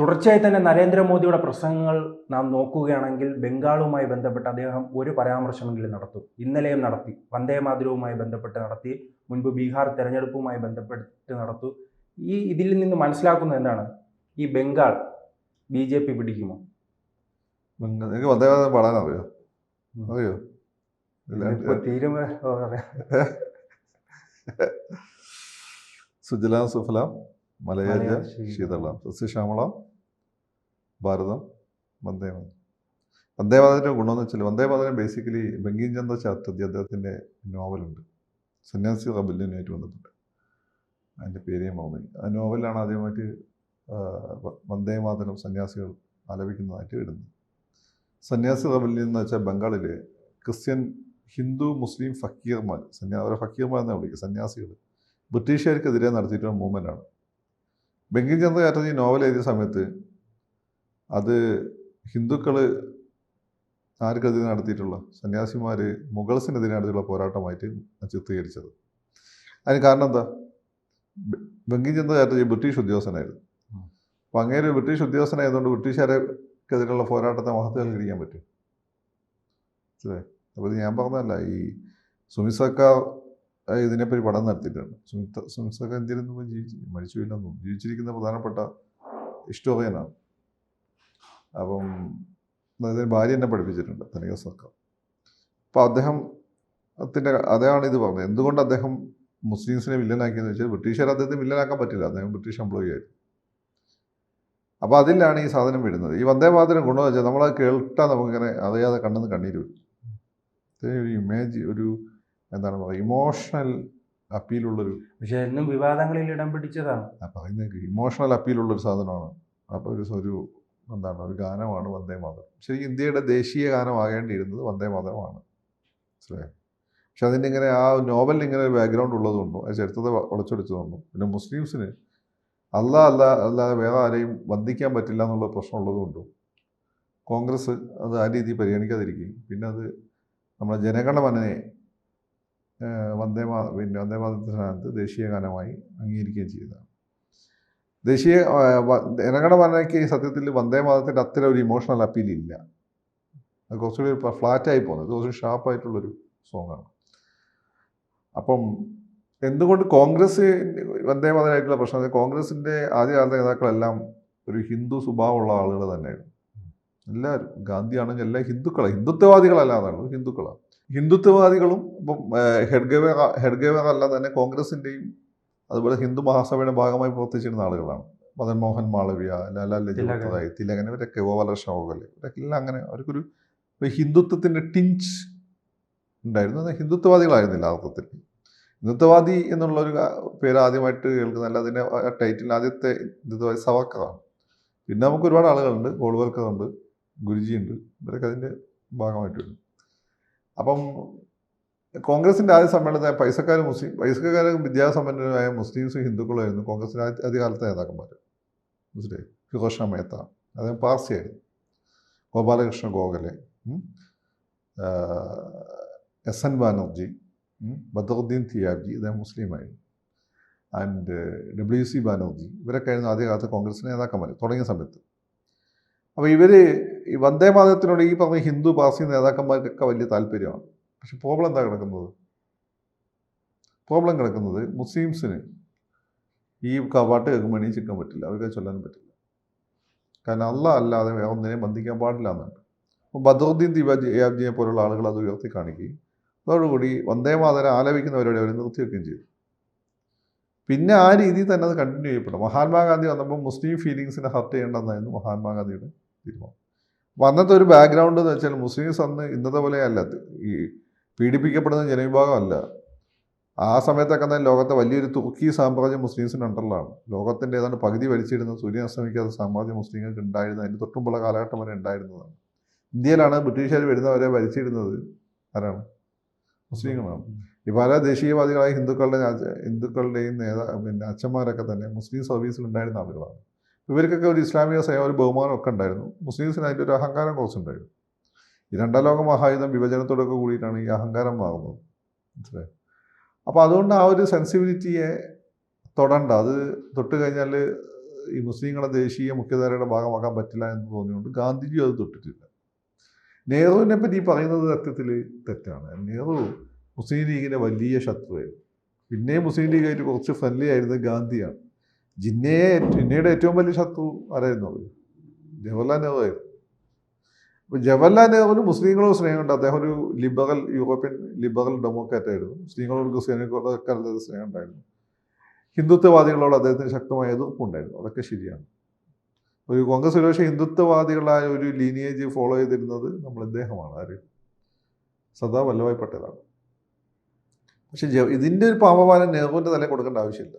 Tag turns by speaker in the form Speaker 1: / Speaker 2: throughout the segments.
Speaker 1: തുടർച്ചയായി തന്നെ നരേന്ദ്രമോദിയുടെ പ്രസംഗങ്ങൾ നാം നോക്കുകയാണെങ്കിൽ ബംഗാളുമായി ബന്ധപ്പെട്ട് അദ്ദേഹം ഒരു പരാമർശമെങ്കിലും നടത്തും. ഇന്നലെയും നടത്തി. വന്ദേ മാതരവുമായി ബന്ധപ്പെട്ട് നടത്തി. മുൻപ് ബീഹാർ തെരഞ്ഞെടുപ്പുമായി ബന്ധപ്പെട്ട് നടത്തു. ഈ ഇതിൽ നിന്ന് മനസ്സിലാക്കുന്നത് എന്താണ്? ഈ ബംഗാൾ ബി ജെ പി പിടിക്കുമോ?
Speaker 2: ബംഗാൾ നിങ്ങൾക്ക് വന്ദേ മാതരം പാടാൻ അറിയോ? അറിയോ?
Speaker 1: തീരുമാ.
Speaker 2: സുജലാം സുഫലാം
Speaker 1: ശീതളാം.
Speaker 2: ശീതളാം സസ്യശ്യാമളാം ഭാരതം വന്ദേ മാതരം വന്ദേ മാതരത്തിന്റെ ഗുണമെന്ന് വെച്ചാൽ വന്ദേ ബേസിക്കലി ബങ്കിം ചന്ദ്ര ചാറ്റർജി അദ്ദേഹത്തിന്റെ നോവലുണ്ട്. സന്യാസി കബല്യനായിട്ട് ബന്ധപ്പെട്ട് അതിന്റെ പേരേ മറന്നു ആ നോവലാണ് ആദ്യമായിട്ട് വന്ദേ മാതരം സന്യാസികൾ ആലപിക്കുന്നതായിട്ട് വരുന്നത്. സന്യാസി കബല്യൻ എന്ന് വെച്ചാൽ ബംഗാളിലെ ക്രിസ്ത്യൻ ഹിന്ദു മുസ്ലിം ഫക്കീർമാർ സന്യാ അവരെ ഫക്കീർമാർ എന്നാണ് വിളിക്കുക സന്യാസികൾ ബ്രിട്ടീഷുകാർക്കെതിരെ നടത്തിയിട്ടുള്ള മൂവ്മെന്റാണ് ബങ്കിം ചന്ദ്ര ചാറ്റർജി നോവൽ എഴുതിയ സമയത്ത് അത് ഹിന്ദുക്കൾ ആർക്കെതിരെ നടത്തിയിട്ടുള്ള സന്യാസിമാർ മുഗൾസിനെതിരെ നടത്തിയിട്ടുള്ള പോരാട്ടമായിട്ട് ചിത്രീകരിച്ചത്. അതിന് കാരണം എന്താ? ബങ്കിംചന്ദ് ചാറ്റർജി ബ്രിട്ടീഷ് ഉദ്യോഗസ്ഥനായിരുന്നു. അപ്പം അങ്ങേര് ബ്രിട്ടീഷ് ഉദ്യോഗസ്ഥനായതുകൊണ്ട് ബ്രിട്ടീഷുകാർക്കെതിരെയുള്ള പോരാട്ടത്തെ മഹത്വവൽക്കരിക്കാൻ പറ്റും. അല്ലേ? അപ്പോൾ ഇത് ഞാൻ പറഞ്ഞതല്ല ഈ സുമിത് സർക്കാർ ഇതിനെപ്പറ്റി പഠനം നടത്തിയിട്ടുണ്ട്. സുമിത് സുമിത് സർക്കാർ ഇന്ത്യയിൽ നിന്ന് ജീവിച്ച് മരിച്ചുമില്ലെന്നും ജീവിച്ചിരിക്കുന്ന പ്രധാനപ്പെട്ട ഹിസ്റ്റോറിയനാണ് അപ്പം അതിന് ഭാര്യ എന്നെ പഠിപ്പിച്ചിട്ടുണ്ട് ധനിക സർക്കാർ അപ്പോൾ അദ്ദേഹത്തിന്റെ അതാണ് ഇത് പറഞ്ഞത്. എന്തുകൊണ്ട് അദ്ദേഹം മുസ്ലിംസിനെ വില്ലനാക്കിയെന്ന് വെച്ചാൽ ബ്രിട്ടീഷുകാർ അദ്ദേഹത്തെ വില്ലനാക്കാൻ പറ്റില്ല. അദ്ദേഹം ബ്രിട്ടീഷ് എംപ്ലോയി ആയിരുന്നു. അപ്പോൾ അതിലാണ് ഈ സാധനം വരുന്നത്. ഈ വന്ദേ മാതരം ഗുണമെന്ന് വെച്ചാൽ നമ്മളത് കേൾട്ടാൽ നമുക്കിങ്ങനെ അറിയാതെ കണ്ണെന്ന് കണ്ണീര് വരും. ഒരു ഇമേജ് ഒരു എന്താണ് പറയുക ഇമോഷണൽ അപ്പീലുള്ളൊരു
Speaker 1: പക്ഷേ എന്നും വിവാദങ്ങളിൽ ഇടം പിടിച്ചതാണ്.
Speaker 2: പറയുന്നത് ഇമോഷണൽ അപ്പീലുള്ളൊരു സാധനമാണ്. അപ്പോൾ ഒരു ഒരു എന്താണ് ഒരു ഗാനമാണ് വന്ദേ മാതരം. ശരിക്കും ഇന്ത്യയുടെ ദേശീയ ഗാനമാകേണ്ടിയിരുന്നത് വന്ദേ മാതരമാണ്. മനസ്സിലായോ? പക്ഷെ അതിന്റെ ഇങ്ങനെ ആ നോവലിന് ഇങ്ങനെ ഒരു ബാക്ക്ഗ്രൗണ്ട് ഉള്ളതുകൊണ്ടും ആ ചരിത്രത്തെ വളച്ചൊടിച്ചതുകൊണ്ടും പിന്നെ മുസ്ലിംസിന് അല്ലാ അല്ല അല്ലാതെ വേറെ ആരെയും വന്ദിക്കാൻ പറ്റില്ല എന്നുള്ള പ്രശ്നം ഉള്ളതുകൊണ്ടും കോൺഗ്രസ് അത് ആ രീതിയിൽ പരിഗണിക്കാതിരിക്കുകയും പിന്നെ അത് നമ്മുടെ ജനഗണമനയെ വന്ദേ മാ പിന്നെ വന്ദേ മാതരത്തിന് സ്ഥാനത്ത് ദേശീയ ഗാനമായി അംഗീകരിക്കുകയും ചെയ്തതാണ്. ദേശീയ ജനങ്ങളുടെ വ- ജനഗണമനയ്ക്ക് സത്യത്തിൽ വന്ദേ മാതത്തിന്റെ അത്ര ഒരു ഇമോഷണൽ അപ്പീൽ ഇല്ല. അത് കുറച്ചുകൂടി ഫ്ലാറ്റായി പോകുന്നത് അത് കുറച്ച് ഷാർപ്പായിട്ടുള്ളൊരു സോങ്ങാണ് അപ്പം എന്തുകൊണ്ട് കോൺഗ്രസ് വന്ദേ മാതരായിട്ടുള്ള പ്രശ്നം? കോൺഗ്രസിന്റെ ആദ്യകാലത്തെ നേതാക്കളെല്ലാം ഒരു ഹിന്ദു സ്വഭാവമുള്ള ആളുകൾ തന്നെയാണ് എല്ലാവരും. ഗാന്ധിയാണെങ്കിൽ എല്ലാ ഹിന്ദുക്കളാണ് ഹിന്ദുത്വവാദികളല്ലാതാണ് ഹിന്ദുക്കളാണ് ഹിന്ദുത്വവാദികളും ഇപ്പം ഹെഡ്ഗേവർ ഹെഡ്ഗേവർ അല്ല തന്നെ കോൺഗ്രസിന്റെയും അതുപോലെ ഹിന്ദു മഹാസഭയുടെ ഭാഗമായി പ്രവർത്തിച്ചിരുന്ന ആളുകളാണ്. മദൻ മോഹൻ മാളവ്യ ലാലാ ലജു
Speaker 1: തിലകൻ.
Speaker 2: ഇവരൊക്കെ ഗോപാല ഗോഖലെ ഇവരൊക്കെ എല്ലാം അങ്ങനെ അവർക്കൊരു ഹിന്ദുത്വത്തിന്റെ ടിഞ്ച് ഉണ്ടായിരുന്നു. അത് ഹിന്ദുത്വവാദികളായിരുന്നില്ല അർത്ഥത്തിൽ ഹിന്ദുത്വവാദി എന്നുള്ളൊരു ഒരു പേര് ആദ്യമായിട്ട് കേൾക്കുന്ന അല്ല അതിന്റെ ടൈറ്റിൽ ആദ്യത്തെ ഹിന്ദുത്വവാദി സവർക്കറാണ് പിന്നെ നമുക്ക് ഒരുപാട് ആളുകളുണ്ട്. ഗോൾവൽക്കറുണ്ട് ഗുരുജിയുണ്ട് ഇവരൊക്കെ അതിന്റെ ഭാഗമായിട്ട് വരും അപ്പം കോൺഗ്രസിന്റെ ആദ്യ സമ്മേളനത്തിൽ പൈസക്കാരും മുസ്ലിം പൈസക്കാരും വിദ്യാസമ്പന്നരായ മുസ്ലിംസും ഹിന്ദുക്കളുമായിരുന്നു കോൺഗ്രസിന്റെ ആദ്യകാലത്തെ നേതാക്കന്മാർ മനസ്സിലായി? ഫിറോഷ മേത്ത. അദ്ദേഹം പാർസിയായിരുന്നു. Gopalakrishna Gokhale. S N Banerjee. Badaruddin Tyabji. അദ്ദേഹം മുസ്ലിമായിരുന്നു. And W C Banerjee. ഇവരൊക്കെ ആയിരുന്നു ആദ്യകാലത്ത് കോൺഗ്രസിന്റെ നേതാക്കന്മാർ തുടങ്ങിയ സമയത്ത്. അപ്പോൾ ഇവർ ഈ വന്ദേ ഈ പറഞ്ഞ ഹിന്ദു പാർസി നേതാക്കന്മാർക്കൊക്കെ വലിയ താല്പര്യമാണ്. പക്ഷെ പ്രോബ്ലം എന്താ കിടക്കുന്നത്? പ്രോബ്ലം കിടക്കുന്നത് മുസ്ലിംസിന് ഈ കവാട്ട് കേൾക്കുമ്പോൾ ചിക്കാൻ പറ്റില്ല. അവർക്ക് ചൊല്ലാനും പറ്റില്ല. കാരണം അല്ല അല്ലാതെ ഒന്നിനെയും ബന്ധിക്കാൻ പാടില്ല എന്നുണ്ട് അപ്പോൾ ബദറുദ്ദീൻ ദിവാജിയെ പോലുള്ള ആളുകൾ അത് ഉയർത്തി കാണിക്കുകയും അതോടുകൂടി വന്ദേ മാതരം ആലപിക്കുന്നവരോട് അവർ നിർത്തിവെക്കുകയും ചെയ്തു. പിന്നെ ആ രീതിയിൽ തന്നെ അത് കണ്ടിന്യൂ ചെയ്യപ്പെടും. മഹാത്മാഗാന്ധി വന്നപ്പോൾ മുസ്ലിം ഫീലിങ്സിനെ ഹർട്ട് ചെയ്യേണ്ടെന്നായിരുന്നു മഹാത്മാഗാന്ധിയുടെ തീരുമാനം. അന്നത്തെ ഒരു ബാക്ക്ഗ്രൗണ്ട് എന്ന് വെച്ചാൽ മുസ്ലിംസ് അന്ന് ഇന്നത്തെ പോലെ അല്ല ഈ പീഡിപ്പിക്കപ്പെടുന്ന ജനവിഭാഗമല്ല. ആ സമയത്തൊക്കെ തന്നെ ലോകത്തെ വലിയൊരു തുർക്കി സാമ്രാജ്യം മുസ്ലിംസിന് അണ്ടറിലാണ്. ലോകത്തിന്റെ ഏതാണ്ട് പകുതി വലിച്ചിരുന്ന സൂര്യൻ അസ്തമിക്കാത്ത സാമ്രാജ്യം മുസ്ലിങ്ങൾക്ക് ഉണ്ടായിരുന്നത്. അതിന്റെ തൊട്ടുമ്പുള്ള കാലഘട്ടം വരെ ഉണ്ടായിരുന്നതാണ്. ഇന്ത്യയിലാണ് ബ്രിട്ടീഷുകാർ വരുന്നവരെ വലിച്ചിരുന്നത് ആരാണ്? മുസ്ലിങ്ങളാണ്. ഈ പല ദേശീയവാദികളായ ഹിന്ദുക്കളുടെ ഹിന്ദുക്കളുടെയും നേതാ പിന്നെ അച്ഛന്മാരൊക്കെ തന്നെ മുസ്ലിം സർവീസിൽ ഉണ്ടായിരുന്ന ആളുകളാണ്. ഇവർക്കൊക്കെ ഒരു ഇസ്ലാമിക സേവ ഒരു ബഹുമാനം ഒക്കെ ഉണ്ടായിരുന്നു. മുസ്ലിംസിന് അതിന്റെ ഒരു അഹങ്കാരം കുറച്ചുണ്ടായിരുന്നു. ഈ രണ്ടാം ലോക മഹായുധം വിഭജനത്തോടൊക്കെ കൂടിയിട്ടാണ് ഈ അഹങ്കാരം മാറുന്നത്. മനസ്സിലായി? അപ്പോൾ അതുകൊണ്ട് ആ ഒരു സെൻസിബിലിറ്റിയെ തൊടണ്ട. അത് തൊട്ട് കഴിഞ്ഞാൽ ഈ മുസ്ലിങ്ങളെ ദേശീയ മുഖ്യധാരയുടെ ഭാഗമാക്കാൻ പറ്റില്ല എന്ന് തോന്നിയുകൊണ്ട് ഗാന്ധിജി അത് തൊട്ടിട്ടില്ല. നെഹ്റുവിനെ പറ്റി പറയുന്നത് സത്യത്തിൽ തെറ്റാണ്. നെഹ്റു മുസ്ലിം ലീഗിന്റെ വലിയ ശത്രുവായിരുന്നു. പിന്നെ മുസ്ലിം ലീഗായിട്ട് കുറച്ച് ഫ്രണ്ട്ലി ആയിരുന്നത് ഗാന്ധിയാണ്. ജിന്നയെ ജിന്നയുടെ ഏറ്റവും വലിയ ശത്രു ആരായിരുന്നു അവർ ജവഹർലാൽ നെഹ്റു ആയിരുന്നു. ജവഹർലാൽ നെഹ്റുവിന് മുസ്ലിങ്ങളോട് സ്നേഹമുണ്ട്. അദ്ദേഹം ഒരു ലിബറൽ യൂറോപ്യൻ ലിബറൽ ഡെമോക്രാറ്റ് ആയിരുന്നു. മുസ്ലിങ്ങളോട് ക്രിസ്ത്യാനികളോടൊക്കെ നല്ല സ്നേഹം ഉണ്ടായിരുന്നു ഹിന്ദുത്വവാദികളോട് അദ്ദേഹത്തിന് ശക്തമായ എതിർപ്പുണ്ടായിരുന്നു. അതൊക്കെ ശരിയാണ്. ഒരു കോൺഗ്രസ് ഒരുപക്ഷെ ഹിന്ദുത്വവാദികളായ ഒരു ലീനിയേജ് ഫോളോ ചെയ്തിരുന്നത് നമ്മൾ ഇദ്ദേഹമാണ്. ആര്? സദാ വല്ലഭായ് പട്ടേലാണ് പക്ഷെ ഇതിന്റെ ഒരു പാപഭാരം നെഹ്റുവിന്റെ തലയിൽ കൊടുക്കേണ്ട ആവശ്യമില്ല.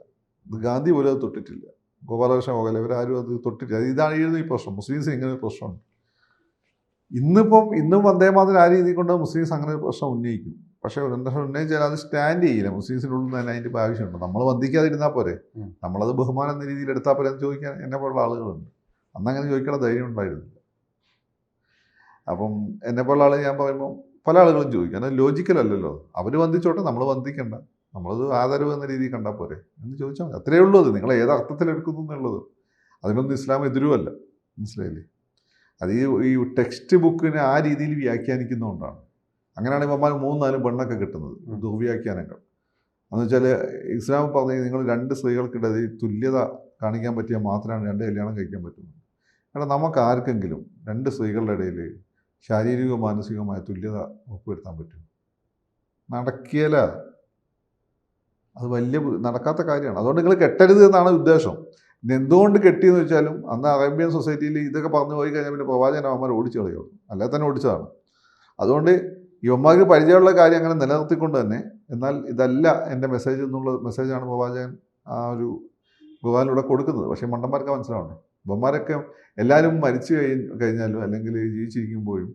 Speaker 2: ഗാന്ധി പോലും അത് തൊട്ടിട്ടില്ല. ഗോപാലകൃഷ്ണ ഗോഖലെ ഇവരാരും അത് തൊട്ടിട്ടില്ല. ഇതായിരുന്നു ഈ പ്രശ്നം. മുസ്ലിംസിന് ഇങ്ങനെ ഒരു പ്രശ്നമുണ്ട്. ഇന്നിപ്പം ഇന്നും വന്ദേമാതരം ആ രീതി കൊണ്ട് മുസ്ലിംസ് അങ്ങനെ ഒരു പ്രശ്നം ഉന്നയിക്കും. പക്ഷേ പ്രശ്നം ഉന്നയിച്ചാൽ അത് സ്റ്റാൻഡ് ചെയ്യില്ല. മുസ്ലിംസിനുള്ളിൽ തന്നെ അതിന്റെ ആവശ്യമുണ്ട് നമ്മൾ വന്ദിക്കാതിരുന്നാൽ പോരെ. നമ്മളത് ബഹുമാനം എന്ന രീതിയിൽ എടുത്താൽ പോരെ എന്ന് ചോദിക്കാൻ എന്നെ പോലുള്ള ആളുകളുണ്ട്. അന്ന് അങ്ങനെ ചോദിക്കാനുള്ള ധൈര്യം ഉണ്ടായിരുന്നില്ല. അപ്പം എന്നെ പോലുള്ള ആൾ ഞാൻ പറയുമ്പോൾ പല ആളുകളും ചോദിക്കും. കാരണം ലോജിക്കലല്ലല്ലോ അവർ വന്ദിച്ചോട്ടെ നമ്മൾ വന്ദിക്കണ്ട. നമ്മളത് ആദരവ് എന്ന രീതിയിൽ കണ്ടാൽ പോരെ എന്ന് ചോദിച്ചാൽ മതി. അത്രയേ ഉള്ളൂ അത്. നിങ്ങൾ ഏത് അർത്ഥത്തിലെടുക്കുന്നു എന്നുള്ളത്. അതിനൊന്നും ഇസ്ലാം എതിരുമല്ല മനസ്സിലായില്ലേ? അത് ഈ ഈ ടെക്സ്റ്റ് ബുക്കിനെ ആ രീതിയിൽ വ്യാഖ്യാനിക്കുന്നതുകൊണ്ടാണ്. അങ്ങനെയാണ് ഇവന്മാർ മൂന്നാലും പെണ്ണൊക്കെ കിട്ടുന്നത് ദുർവ്യാഖ്യാനങ്ങൾ. എന്ന് വെച്ചാൽ ഇസ്ലാം പറഞ്ഞ നിങ്ങൾ രണ്ട് സ്ത്രീകൾക്കിടയിൽ തുല്യത കാണിക്കാൻ പറ്റിയാൽ മാത്രമാണ് രണ്ട് കല്യാണം കഴിക്കാൻ പറ്റുന്നത്. കാരണം നമുക്ക് ആർക്കെങ്കിലും രണ്ട് സ്ത്രീകളുടെ ഇടയിൽ ശാരീരികവും മാനസികവുമായ തുല്യത ഉറപ്പുവരുത്താൻ പറ്റും നടക്കിയല. അത് വലിയ നടക്കാത്ത കാര്യമാണ്. അതുകൊണ്ട് നിങ്ങൾ കെട്ടരുത് എന്നാണ് ഉദ്ദേശം. പിന്നെ എന്തുകൊണ്ട് കെട്ടിയെന്ന് വെച്ചാലും അന്ന് അറേബ്യൻ സൊസൈറ്റിയിൽ ഇതൊക്കെ പറഞ്ഞു പോയി കഴിഞ്ഞാൽ പിന്നെ പ്രവാചകന്മാർ ഓടിച്ചു കളയുള്ളൂ അല്ലാതെ തന്നെ ഓടിച്ചതാണ്. അതുകൊണ്ട് യുവന്മാർക്ക് പരിചയമുള്ള കാര്യം അങ്ങനെ നിലനിർത്തിക്കൊണ്ട് തന്നെ എന്നാൽ ഇതല്ല എന്റെ മെസ്സേജ് എന്നുള്ള മെസ്സേജാണ് പ്രവാചകൻ ആ ഒരു ഗുഹാനിലൂടെ കൊടുക്കുന്നത്. പക്ഷേ മണ്ടന്മാർക്ക് മനസ്സിലാവണം ഇവന്മാരൊക്കെ എല്ലാവരും മരിച്ചു കഴി കഴിഞ്ഞാലും അല്ലെങ്കിൽ ജീവിച്ചിരിക്കുമ്പോഴും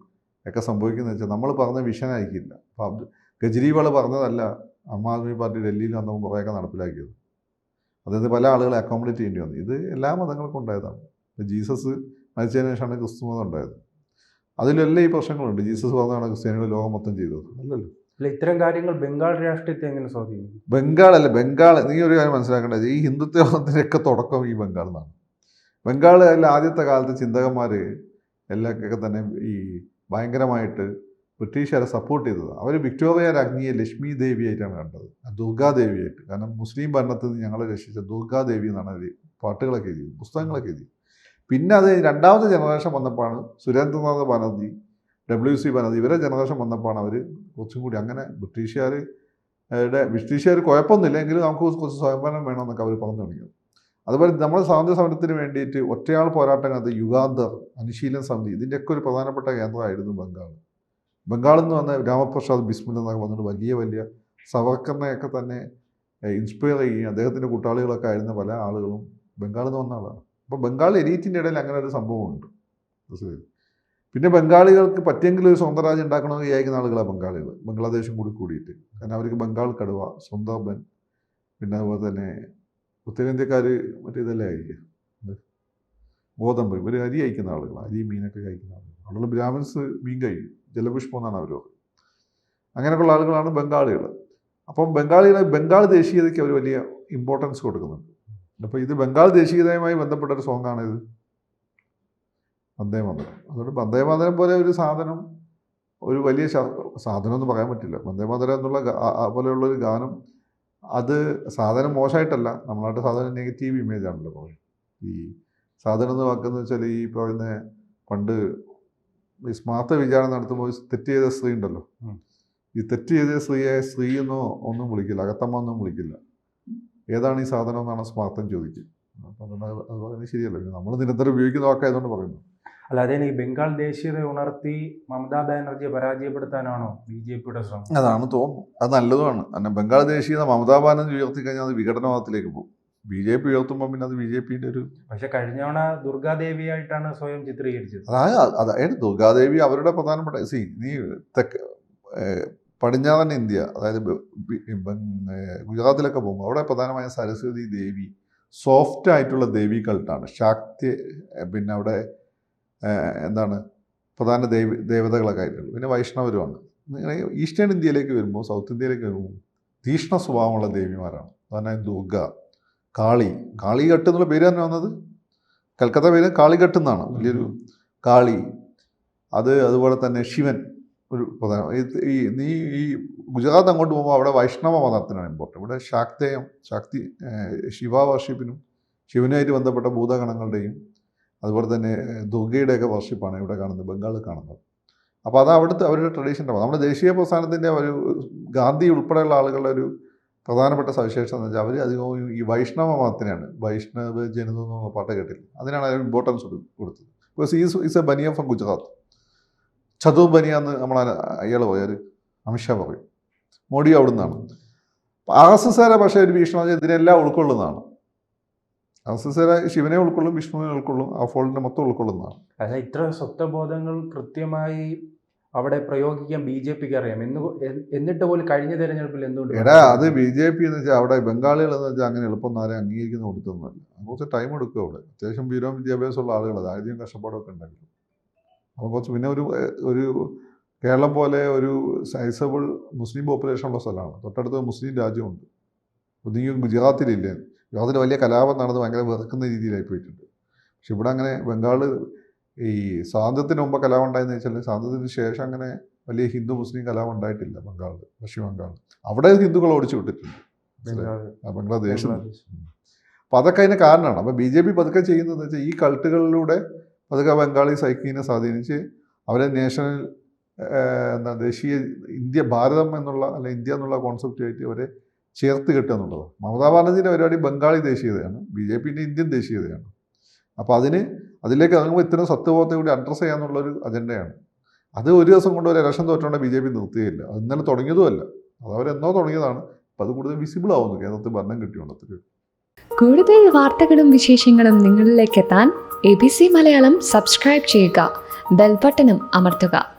Speaker 2: ഒക്കെ സംഭവിക്കുന്നത് വെച്ചാൽ നമ്മൾ പറഞ്ഞ വിഷൻ ആയിരിക്കില്ല. അപ്പോൾ പറഞ്ഞതല്ല ആം ആദ്മി പാർട്ടി ഡൽഹിയിൽ വന്നപ്പോൾ കുറേയൊക്കെ നടപ്പിലാക്കിയത്. അതായത് പല ആളുകളെ അക്കോമഡേറ്റ് ചെയ്യേണ്ടി വന്നു. ഇത് എല്ലാ മതങ്ങൾക്കും ഉണ്ടായതാണ്. ജീസസ് മരിച്ചതിന് ശേഷമാണ് ക്രിസ്തു മതം ഉണ്ടായത്. അതിലെല്ലാം ഈ പ്രശ്നങ്ങളുണ്ട്. ജീസസ് പറഞ്ഞാണ് ക്രിസ്ത്യാനികൾ ലോകം മൊത്തം ചെയ്തത്. അല്ലല്ലോ.
Speaker 1: അല്ല ഇത്തരം കാര്യങ്ങൾ ബംഗാൾ രാഷ്ട്രീയത്തെ എങ്ങനെ സ്വാധീനിക്കും?
Speaker 2: ബംഗാൾ അല്ല ബംഗാൾ നീ ഒരു കാര്യം മനസ്സിലാക്കേണ്ടത്. ഈ ഹിന്ദുത്വത്തിന്റെയൊക്കെ തുടക്കം ഈ ബംഗാളിൽ നിന്നാണ് ബംഗാൾ അല്ല ആദ്യത്തെ കാലത്ത് ചിന്തകന്മാർ എല്ലാവർക്കൊക്കെ തന്നെ ഈ ഭയങ്കരമായിട്ട് ബ്രിട്ടീഷുകാരെ സപ്പോർട്ട് ചെയ്തത്. അവർ വിക്ടോറിയ രാജ്ഞിയെ ലക്ഷ്മി ദേവിയായിട്ടാണ് കണ്ടത്. ദുർഗാദേവിയായിട്ട് കാരണം മുസ്ലിം ഭരണത്തിൽ നിന്ന് ഞങ്ങളെ രക്ഷിച്ച ദുർഗാദേവി എന്നാണ് അവർ പാട്ടുകളൊക്കെ എഴുതിയത് പുസ്തകങ്ങളൊക്കെ എഴുതി പിന്നെ അത് രണ്ടാമത്തെ ജനറേഷൻ വന്നപ്പോഴാണ് സുരേന്ദ്രനാഥ് ബാനർജി ഡബ്ല്യു സി ബാനർജി ഇവരെ ജനറേഷൻ വന്നപ്പോഴാണ് അവർ കുറച്ചും കൂടി അങ്ങനെ ബ്രിട്ടീഷുകാർ ബ്രിട്ടീഷുകാർ കുഴപ്പമൊന്നുമില്ല. എങ്കിലും നമുക്ക് കുറച്ച് സ്വയംഭരണം വേണമെന്നൊക്കെ അവർ പറഞ്ഞു തുടങ്ങിയത് അതുപോലെ നമ്മുടെ സ്വാതന്ത്ര്യ സമരത്തിന് വേണ്ടിയിട്ട് ഒറ്റയാൾ പോരാട്ടങ്ങൾ യുഗാന്തർ അനുശീലൻ സമിതി ഇതിന്റെയൊക്കെ ഒരു പ്രധാനപ്പെട്ട കേന്ദ്രമായിരുന്നു ബംഗാൾ. ബംഗാളിൽ നിന്ന് വന്ന രാമപ്രസാദ് ബിസ്മിൽ എന്നൊക്കെ വന്നിട്ട് വലിയ വലിയ സവർക്കറിനെയൊക്കെ തന്നെ ഇൻസ്പയർ ചെയ്യുകയും അദ്ദേഹത്തിന്റെ കൂട്ടാളികളൊക്കെ ആയിരുന്ന പല ആളുകളും ബംഗാളിൽ നിന്ന് വന്ന ആളാണ്. അപ്പോൾ ബംഗാൾ എലീറ്റിന്റെ ഇടയിൽ അങ്ങനെ ഒരു സംഭവമുണ്ട്? പിന്നെ ബംഗാളികൾക്ക് പറ്റിയെങ്കിലും ഒരു സ്വന്തം രാജ്യം ഉണ്ടാക്കണമെന്ന് വിചാരിക്കുന്ന ആളുകളാണ് ബംഗാളികൾ. ബംഗ്ലാദേശും കൂടി കൂടിയിട്ട്. കാരണം അവർക്ക് ബംഗാൾ കടുവ സുന്ദർബൻ പിന്നെ അതുപോലെ തന്നെ ഉത്തരേന്ത്യക്കാർ മറ്റേ ഇതല്ലേ കഴിക്കുക? ഗോതമ്പ്. ഇവർ അരി കഴിക്കുന്ന ആളുകളാണ് അരി മീനൊക്കെ കഴിക്കുന്ന ആളുകൾ അവിടെയുള്ള ബ്രാഹ്മിൻസ് മീൻ കഴിക്കും. ജലപുഷ്പം എന്നാണ് അവർ പറയുന്നത്. അങ്ങനെയൊക്കെയുള്ള ആളുകളാണ് ബംഗാളികൾ. അപ്പം ബംഗാളികൾ ബംഗാൾ ദേശീയതയ്ക്ക് അവർ വലിയ ഇമ്പോർട്ടൻസ് കൊടുക്കുന്നുണ്ട്. അപ്പോൾ ഇത് ബംഗാൾ ദേശീയതയുമായി ബന്ധപ്പെട്ട ഒരു സോങ്ങാണ് ഇത് വന്ദേ മാതരം അതുകൊണ്ട് വന്ദേ മാതരം പോലെ ഒരു സാധനം ഒരു വലിയ സാധനം എന്ന് പറയാൻ പറ്റില്ല. വന്ദേ മാതരം എന്നുള്ള പോലെയുള്ളൊരു ഗാനം അത് സാധനം മോശമായിട്ടല്ല. നമ്മളായിട്ട് സാധനം നെഗറ്റീവ് ഇമേജ് ആണല്ലോ. ഈ സാധനം എന്ന് വാക്കെന്ന് വെച്ചാൽ ഈ പറയുന്ന പണ്ട് ഈ സ്മാർത്ത വിചാരണ നടത്തുമ്പോൾ തെറ്റ് ചെയ്ത സ്ത്രീ ഉണ്ടല്ലോ. ഈ തെറ്റ് ചെയ്ത സ്ത്രീയെ സ്ത്രീ എന്നോ ഒന്നും വിളിക്കില്ല അകത്തമ്മ ഒന്നും വിളിക്കില്ല. ഏതാണ് ഈ സാധനം എന്നാണ് സ്മാർത്ഥൻ ചോദിക്കുക. അപ്പം അത് പറയുന്നത് ശരിയല്ല. നമ്മൾ നിരന്തരം ഉപയോഗിക്കുന്ന വാക്കായതുകൊണ്ട് പറയുന്നു.
Speaker 1: അല്ലാതെ ഈ ബംഗാൾ ദേശീയത ഉണർത്തി മമതാ ബാനർജിയെ പരാജയപ്പെടുത്താനാണോ ബി ജെ പിയുടെ ശ്രമം?
Speaker 2: അതാണ് തോന്നുന്നു. അത് നല്ലതുമാണ്. കാരണം ബംഗാൾ ദേശീയത മമതാ ബാനർജി ഉയർത്തി കഴിഞ്ഞാൽ അത് വിഘടനവാദത്തിലേക്ക് പോകും. ബി ജെ പി ഉയർത്തുമ്പോൾ പിന്നെ അത് ബി ജെ പിന്റെ ഒരു
Speaker 1: പക്ഷെ കഴിഞ്ഞ തവണ ദുർഗാദേവിയായിട്ടാണ് സ്വയം ചിത്രീകരിച്ചത്.
Speaker 2: അതായത് അതായത് ദുർഗാദേവി അവരുടെ പ്രധാനപ്പെട്ട സി നീ തെക്ക് പടിഞ്ഞാറൻ ഇന്ത്യ അതായത് ഗുജറാത്തിലൊക്കെ പോകുമ്പോൾ അവിടെ പ്രധാനമായും സരസ്വതി ദേവി സോഫ്റ്റ് ആയിട്ടുള്ള ദേവി കൾട്ടാണ് ശാക്തി പിന്നെ അവിടെ എന്താണ് പ്രധാന ദേവി ദേവതകളൊക്കെ ആയിട്ടുള്ളത്. പിന്നെ വൈഷ്ണവരുമാണ്. ഇങ്ങനെ ഈസ്റ്റേൺ ഇന്ത്യയിലേക്ക് വരുമ്പോൾ സൗത്ത് ഇന്ത്യയിലേക്ക് വരുമ്പോൾ തീഷ്ണ സ്വഭാവമുള്ള ദേവിമാരാണ്. അതായത് ദുർഗ കാളി. കാളി കെട്ട് എന്നുള്ള പേര് തന്നെ വന്നത്? കൽക്കത്ത പേര് കാളിഘട്ട് എന്നാണ്. വലിയൊരു കാളി. അത് അതുപോലെ തന്നെ ശിവൻ ഒരു പ്രധാന. ഈ നീ ഈ ഗുജറാത്ത് അങ്ങോട്ട് പോകുമ്പോൾ അവിടെ വൈഷ്ണവ മതത്തിനാണ് ഇമ്പോർട്ടന്റ് ഇവിടെ ശാക്തേയം ശക്തി ശിവ വർഷിപ്പിനും ശിവനുമായിട്ട് ബന്ധപ്പെട്ട ഭൂതഗണങ്ങളുടെയും അതുപോലെ തന്നെ ദുർഗയുടെയൊക്കെ വർഷിപ്പാണ് ഇവിടെ കാണുന്നത് ബംഗാളിൽ കാണുന്നത്. അപ്പോൾ അത് അവിടുത്തെ അവരുടെ ട്രഡീഷന്റെ നമ്മുടെ ദേശീയ പ്രസ്ഥാനത്തിന്റെ ഒരു ഗാന്ധി ഉൾപ്പെടെയുള്ള ആളുകളുടെ ഒരു പ്രധാനപ്പെട്ട സവിശേഷത എന്ന് വെച്ചാൽ അവർ അധികവും ഈ വൈഷ്ണവ മതത്തിനാണ് വൈഷ്ണവ ജനിതം എന്നുള്ള പാട്ട് കേട്ടില്ല. അതിനാണ് അതിന് ഇമ്പോർട്ടൻസ് കൊടുത്തത്. Because is is a Bania from Gujarat ചതു ബനിയ എന്ന് നമ്മൾ അയാൾ പോയാൽ അമിത്ഷാ പറയും. മോഡി അവിടെ നിന്നാണ് ആർ എസ് എസ്കാരെ പക്ഷേ ഒരു ഭീഷണ ഇതിനെല്ലാം ഉൾക്കൊള്ളുന്നതാണ്. എസ്കാരെ ശിവനെ ഉൾക്കൊള്ളും വിഷ്ണുവിനെ ഉൾക്കൊള്ളും ആ ഫോളിനെ മൊത്തം ഉൾക്കൊള്ളുന്നതാണ്.
Speaker 1: അതായത് ഇത്ര സ്വത്വബോധങ്ങൾ കൃത്യമായി അവിടെ പ്രയോഗിക്കാൻ ബി ജെ പിക്ക് അറിയാം. എന്ന് എന്നിട്ട് പോലും കഴിഞ്ഞ തെരഞ്ഞെടുപ്പിൽ എന്തുകൊണ്ട്
Speaker 2: എടാ അത് ബി ജെ പി എന്ന് വെച്ചാൽ അവിടെ ബംഗാളികൾ എന്ന് വെച്ചാൽ അങ്ങനെ എളുപ്പം ആരെയും അംഗീകരിക്കുന്ന കൊടുത്തൊന്നുമല്ല. കുറച്ച് ടൈം എടുക്കും അവിടെ. അത്യാവശ്യം ബീരോ വിദ്യാഭ്യാസമുള്ള ആളുകൾ ദാരിദ്ര്യം കഷ്ടപ്പാടൊക്കെ ഉണ്ടെങ്കിലും. അപ്പോൾ കുറച്ച് പിന്നെ ഒരു ഒരു കേരളം പോലെ ഒരു സൈസബിൾ മുസ്ലിം പോപ്പുലേഷൻ ഉള്ള സ്ഥലമാണ്. തൊട്ടടുത്ത് മുസ്ലിം രാജ്യമുണ്ട്. ഒന്നുകിൽ ഗുജറാത്തിലില്ലേ? ഗുജറാത്തിൽ വലിയ കലാപം നടന്ന് ഭയങ്കര വെറുക്കുന്ന രീതിയിലായി പോയിട്ടുണ്ട്. പക്ഷെ ഇവിടെ അങ്ങനെ ബംഗാൾ ഈ സ്വാതന്ത്ര്യത്തിന് മുമ്പ് കലാപം ഉണ്ടായെന്ന് വെച്ചാൽ സ്വാതന്ത്ര്യത്തിന് ശേഷം അങ്ങനെ വലിയ ഹിന്ദു മുസ്ലിം കലാപം ഉണ്ടായിട്ടില്ല ബംഗാളിൽ പശ്ചിമ ബംഗാളിൽ അവിടെ ഹിന്ദുക്കൾ ഓടിച്ചു വിട്ടിട്ടുണ്ട്. ബംഗ്ലാദേശ്.
Speaker 1: അപ്പം
Speaker 2: അപ്പോൾ അതൊക്കെ അതിന് കാരണമാണ്. അപ്പോൾ ബി ജെ പി പതുക്കെ ചെയ്യുന്നതെന്ന് വെച്ചാൽ ഈ കൾട്ടുകളിലൂടെ പതുക്കെ ബംഗാളി സൈക്കിനെ സ്വാധീനിച്ച് അവരെ നാഷണൽ എന്താ ദേശീയ ഇന്ത്യ ഭാരതം എന്നുള്ള അല്ലെ ഇന്ത്യ എന്നുള്ള കോൺസെപ്റ്റുമായിട്ട് അവരെ ചേർത്ത് കെട്ടുക എന്നുള്ളതാണ്. മമതാ ബാനർജിന്റെ പരിപാടി ബംഗാളി ദേശീയതയാണ്. ബി ജെ പിന്റെ ഇന്ത്യൻ ദേശീയതയാണ്. അപ്പോൾ അതിന് അതിലേക്ക് ഇറങ്ങുമ്പോൾ ഇത്തരം സത്യബോധത്തെ കൂടി അഡ്രസ്സ് ചെയ്യാന്നുള്ളൊരു അജണ്ടയാണ് അത് ഒരു ദിവസം കൊണ്ട് ഒരു ഇലക്ഷൻ തോറ്റുകൊണ്ട് ബി ജെ പി നിർത്തുകയില്ല അത് ഇന്നലെ തുടങ്ങിയതുമല്ല അത് അവരെന്നോ തുടങ്ങിയതാണ്. അപ്പം അത് കൂടുതൽ വിസിബിൾ ആവുന്നു. കേരളത്തിൽ ഭരണം കിട്ടിയോണ്ടത്തിൽ
Speaker 3: കൂടുതൽ വാർത്തകളും വിശേഷങ്ങളും നിങ്ങളിലേക്ക് എത്താൻ A B C Malayalam subscribe ചെയ്യുക. ബെൽബട്ടനും അമർത്തുക.